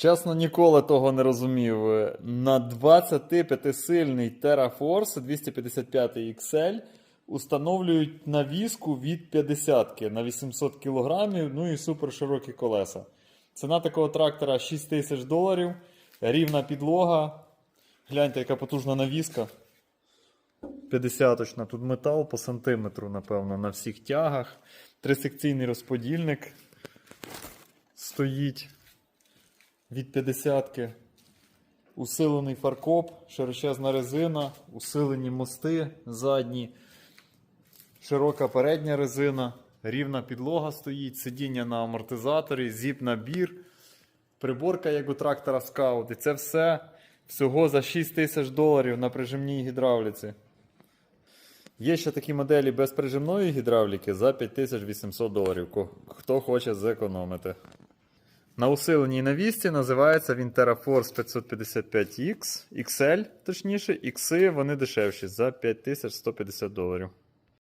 Чесно, ніколи того не розумів. На 25-сильний TerraForce 255 XL установлюють навіску від 50 на 800 кг, ну і супер широкі колеса. Ціна такого трактора 6 тисяч доларів, рівна підлога. Гляньте, яка потужна навіска. 50-очна. Тут метал по сантиметру, напевно, на всіх тягах. Трисекційний розподільник стоїть від 50-ки. Усилений фаркоп, широчезна резина, усилені мости задні, широка передня резина, рівна підлога стоїть, сидіння на амортизаторі, зіп-набір, приборка, як у трактора Scout. І це все всього за 6 тисяч доларів на прижимній гідравліці. Є ще такі моделі без прижимної гідравліки за 5800 доларів. Хто хоче зекономити. На усиленій навісті називається він TerraForce 555X, XL, точніше, Ікси вони дешевші за 5150 доларів.